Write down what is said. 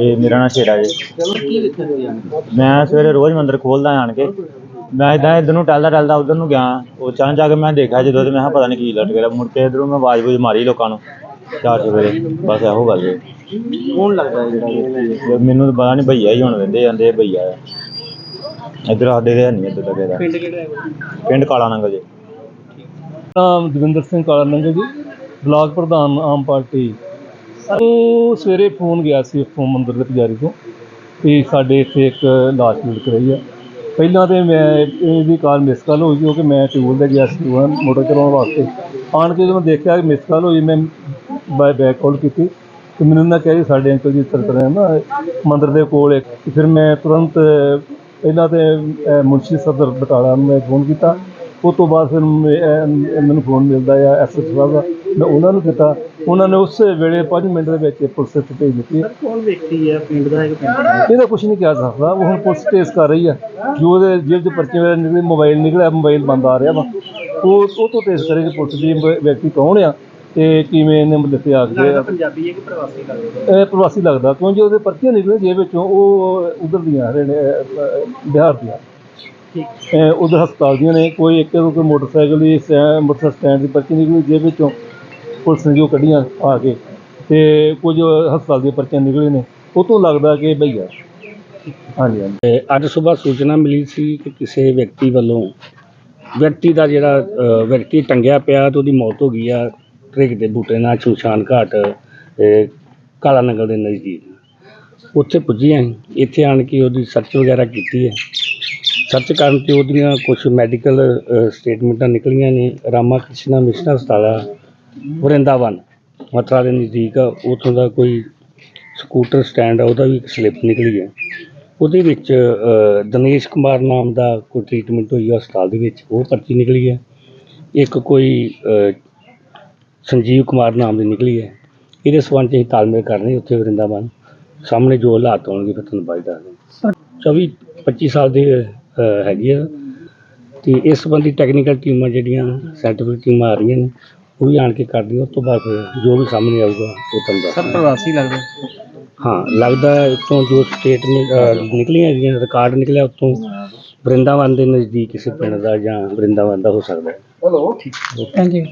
ਇਹ ਮੇਰਾ ਨਾਂ ਸ਼ੇਰਾ ਜੀ। ਕੀ ਵੇਖਿਆ ਹੋਇਆ ਮੈਂ ਸਵੇਰੇ ਰੋਜ਼ ਮੰਦਰ ਖੋਲਦਾ ਆਣ ਕੇ। ਮੈਂ ਇਦਾਂ ਇੱਧਰ ਨੂੰ ਟਹਿਲਦਾ ਟਹਿਲਦਾ ਉਧਰ ਨੂੰ ਗਿਆ। ਉਹ ਚਾਂ ਜਾ ਕੇ ਮੈਂ ਦੇਖਿਆ ਜਦੋਂ ਤੇ ਮੈਂ ਕਿਹਾ ਪਤਾ ਨਹੀਂ ਕੀ ਲਟ ਗਿਆ। ਮੁੜ ਕੇ ਇੱਧਰੋਂ ਮੈਂ ਆਵਾਜ਼ ਬੂਝ ਮਾਰੀ ਲੋਕਾਂ ਨੂੰ ਚਾਰ ਸਵੇਰੇ ਬਸ ਇਹੋ ਗੱਲ ਹੈ ਕੌਣ ਲੱਗਦਾ ਹੈ ਜਿਹੜਾ ਇਹ? ਮੈਨੂੰ ਤਾਂ ਪਤਾ ਨਹੀਂ ਭਈਆ ਹੀ ਹੁਣ ਵੰਦੇ ਜਾਂਦੇ ਭਈਆ ਆ। ਇੱਧਰ ਸਾਡੇ ਦੇ ਨਹੀਂ ਇੱਧਰ ਤੱਕ ਦਾ ਪਿੰਡ ਕਿਹੜਾ ਹੈ ਪਿੰਡ ਕਾਲਾ ਨੰਗਲ ਜੀ। ਨਾਮ ਦਵਿੰਦਰ ਸਿੰਘ ਕਾਲਾ ਨੰਗਲ ਜੀ ਬਲਾਕ ਪ੍ਰਧਾਨ ਆਮ ਪਾਰਟੀ। ਉਹ ਸਵੇਰੇ ਫੋਨ ਗਿਆ ਸੀ ਇੱਥੋਂ ਮੰਦਰ ਦੇ ਪੁਜਾਰੀ ਤੋਂ ਕਿ ਸਾਡੇ ਇੱਥੇ ਇੱਕ ਲਾਸ਼ ਮਿਲ ਰਹੀ ਹੈ ਪਹਿਲਾਂ ਤੇ ਮੈਂ ਇਹਦੀ ਕਾਰ ਮਿਸ ਕਾਲ ਹੋਈ ਕਿਉਂਕਿ ਮੈਂ ਟਿਊਬਲ ਤੇ ਗਿਆ ਸੀ, ਉਹ ਮੋਟਰ ਚਲਾਉਣ ਵਾਸਤੇ। ਆਣ ਕੇ ਜਦੋਂ ਮੈਂ ਦੇਖਿਆ ਕਿ ਮਿਸ ਕਾਲ ਹੋਈ, ਮੈਂ ਬਾਈ ਬੈਕ ਕਾਲ ਕੀਤੀ ਤੇ ਮੈਨੂੰ ਨਾ ਕਿਹਾ ਜੀ ਸਾਡੇ ਅੰਕਲ ਜੀ ਸਰਕਰ ਹੈ ਨਾ, ਮੰਦਰ ਦੇ ਕੋਲ ਇੱਕ। ਫਿਰ ਮੈਂ ਤੁਰੰਤ ਪਹਿਲਾਂ ਤੇ ਮੁਨਸ਼ੀ ਸਦਰ ਬਟਾਲਾ ਨੂੰ ਮੈਂ ਫੋਨ ਕੀਤਾ। ਉਸ ਤੋਂ ਬਾਅਦ ਫਿਰ ਮੈਨੂੰ ਫੋਨ ਮਿਲਦਾ ਆ ਐਸਐਸ ਸਾਹਿਬ ਦਾ ਮੈਂ ਉਹਨਾਂ ਨੂੰ ਕੀਤਾ ਉਹਨਾਂ ਨੇ ਉਸੇ ਵੇਲੇ 5 ਮਿੰਟ ਦੇ ਵਿੱਚ ਪੁਲਿਸ ਇੱਥੇ ਭੇਜ ਦਿੱਤੀ। ਕੌਣ ਵਿਅਕਤੀ ਹੈ? ਪਿੰਡ ਦਾ ਇੱਕ ਪਿੰਡ ਦਾ? ਇਹਦਾ ਕੁਝ ਨਹੀਂ ਕਹਿ ਸਕਦਾ। ਉਹ ਹੁਣ ਪੁਲਿਸ ਕੇਸ ਕਰ ਰਹੀ ਆ ਜੋ ਉਹਦੇ ਜੇਬ 'ਚ ਪਰਚੇ ਵਗੈਰਾ ਨਿਕਲੇ ਮੋਬਾਈਲ ਨਿਕਲਿਆ ਮੋਬਾਈਲ ਬੰਦ ਆ ਰਿਹਾ ਵਾ। ਉਹ ਉਹ ਤੋਂ ਟੇਸ ਕਰੇਗੀ ਪੁਲਿਸ ਦੀ ਵਿਅਕਤੀ ਕੌਣ ਆ ਤੇ ਕਿਵੇਂ ਇਹਨੇ ਤੇ ਆ। ਗਏ ਪੰਜਾਬੀ ਹੈ ਕਿ ਪ੍ਰਵਾਸੀ ਲੱਗਦਾ ਇਹ ਪ੍ਰਵਾਸੀ ਲੱਗਦਾ ਕਿਉਂਕਿ ਉਹਦੇ ਪਰਚੀਆਂ ਨਿਕਲੇ ਜੇਬ ਵਿੱਚੋਂ ਉਹ ਉਧਰ ਦੀਆਂ ਹਰਿਆਣੇ ਬਿਹਾਰ ਦੀਆਂ। ਠੀਕ। ਉਧਰ ਹਸਪਤਾਲ ਦੀਆਂ ਨੇ ਕੋਈ ਇੱਕ ਕੋਈ ਮੋਟਰਸਾਈਕਲ ਦੀ ਮੋਟਰਸਾਈਕਲ ਸਟੈਂਡ ਦੀ ਪਰਚੀ ਨਿਕਲੀ ਜੇਬ ਵਿੱਚੋਂ। ਪੁਲਿਸ ਨੇ ਜੋ ਕੱਢੀਆਂ ਆ ਕੇ ਤੇ ਕੁਝ ਹਸਪਤਾਲ ਦੀਆਂ ਪਰਚੀਆਂ ਨਿਕਲੇ ਨੇ, ਉਹ ਤੋਂ ਲੱਗਦਾ ਕਿ ਭਈਆ ਹਾਂਜੀ ਹਾਂਜੀ। ਤੇ ਅੱਜ ਸਵੇਰ ਸੂਚਨਾ ਮਿਲੀ ਸੀ ਕਿ ਕਿਸੇ ਵਿਅਕਤੀ ਵੱਲੋਂ ਵਿਅਕਤੀ ਦਾ ਜਿਹੜਾ ਵਿਅਕਤੀ ਟੰਗਿਆ ਪਿਆ ਤੇ ਉਹਦੀ ਮੌਤ ਹੋ ਗਈ ਆ, ਟ੍ਰਿਕ ਦੇ ਬੂਟੇ ਨਾਲ ਸ਼ਮਸ਼ਾਨ ਘਾਟ ਕਾਲਾ ਨਗਰ ਦੇ ਨਜ਼ਦੀਕ। ਉੱਥੇ ਪੁੱਜੇ ਅਸੀਂ, ਇੱਥੇ ਆਣ ਕੇ ਉਹਦੀ ਸਰਚ ਵਗੈਰਾ ਕੀਤੀ ਹੈ। ਸਰਚ ਕਰਨ ਤੇ ਉਹਦੀਆਂ ਕੁਝ ਮੈਡੀਕਲ ਸਟੇਟਮੈਂਟਾਂ ਨਿਕਲੀਆਂ ਨੇ ਰਾਮਾ ਕ੍ਰਿਸ਼ਨਾ ਮਿਸ਼ਨ ਹਸਪਤਾਲ ਵਰਿੰਦਾਵਨ। ਮਥੁਰਾ ਦੇ ਨਜ਼ਦੀਕ ਆ, ਉੱਥੋਂ ਦਾ ਕੋਈ ਸਕੂਟਰ ਸਟੈਂਡ ਆ, ਉਹਦਾ ਵੀ ਇੱਕ ਸਲਿੱਪ ਨਿਕਲੀ ਹੈ ਉਹਦੇ ਵਿੱਚ ਦਨੇਸ਼ ਕੁਮਾਰ ਨਾਮ ਦਾ ਕੋਈ ਟ੍ਰੀਟਮੈਂਟ ਹੋਈ ਆ ਹਸਪਤਾਲ ਦੇ ਵਿੱਚ, ਉਹ ਪਰਚੀ ਨਿਕਲੀ ਹੈ ਇੱਕ ਕੋਈ ਸੰਜੀਵ ਕੁਮਾਰ ਨਾਮ ਦੀ ਨਿਕਲੀ ਹੈ ਇਹਦੇ ਸਬੰਧ 'ਚ ਅਸੀਂ ਤਾਲਮੇਲ ਕਰ ਰਹੇ ਉੱਥੇ ਵਰਿੰਦਾਵਨ। ਸਾਹਮਣੇ ਜੋ ਹਾਲਾਤ ਹੋਣਗੇ, ਫਿਰ ਤੁਹਾਨੂੰ ਬਾਅਦ ਦੱਸ ਦਾਂਗੇ 24 25 ਸਾਲ ਦੇ ਹੈਗੀ ਆ। ਤੇ ਇਸ ਸੰਬੰਧੀ ਟੈਕਨੀਕਲ ਟੀਮਾਂ ਜਿਹੜੀਆਂ ਸਾਇੰਟੀਫਿਕ ਟੀਮਾਂ ਆ ਰਹੀਆਂ ਨੇ ਉਹ ਵੀ ਆਣ ਕੇ ਕਰਦੀਆਂ ਉਸ ਤੋਂ ਬਾਅਦ ਫਿਰ ਜੋ ਵੀ ਸਾਹਮਣੇ ਆਊਗਾ ਉਹ ਤੁਹਾਨੂੰ ਸਰ। ਪ੍ਰਵਾਸੀ ਲੱਗਦਾ? ਹਾਂ ਲੱਗਦਾ ਹੈ ਇੱਥੋਂ ਜੋ ਸਟੇਟਮੈਂਟ ਨਿਕਲੀਆਂ ਹੈਗੀਆਂ ਰਿਕਾਰਡ ਨਿਕਲਿਆ ਉੱਥੋਂ ਵਰਿੰਦਾਵਨ ਦੇ ਨਜ਼ਦੀਕ ਕਿਸੇ ਪਿੰਡ ਦਾ ਜਾਂ ਵਰਿੰਦਾਵਨ ਦਾ ਹੋ ਸਕਦਾ ਹੈ। Thank you